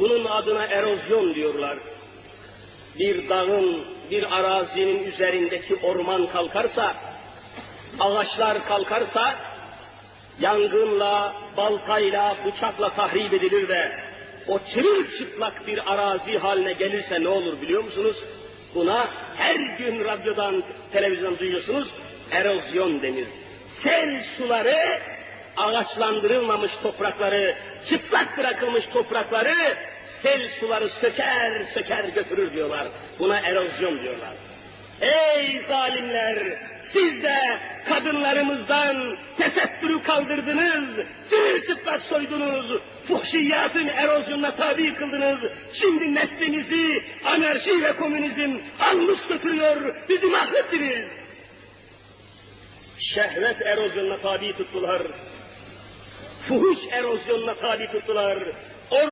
Bunun adına erozyon diyorlar. Bir dağın, bir arazinin üzerindeki orman kalkarsa, ağaçlar kalkarsa, yangınla, baltayla, bıçakla tahrip edilir ve o çırılçıplak bir arazi haline gelirse ne olur biliyor musunuz? Buna her gün radyodan, televizyondan duyuyorsunuz, erozyon denir. Sel suları, ağaçlandırılmamış toprakları, çıplak bırakılmış toprakları, sel suları söker söker götürür diyorlar. Buna erozyon diyorlar. Ey zalimler! Siz de kadınlarımızdan tesettürü kaldırdınız, çıplak soydunuz, fuhşiyatın erozyonuna tabi kıldınız. Şimdi neslinizi anarşi ve komünizm almış götürüyor, bizi mahvettiniz. Şehvet erozyonuna tabi tuttular. Fuhuş erozyonuna tabi tuttular.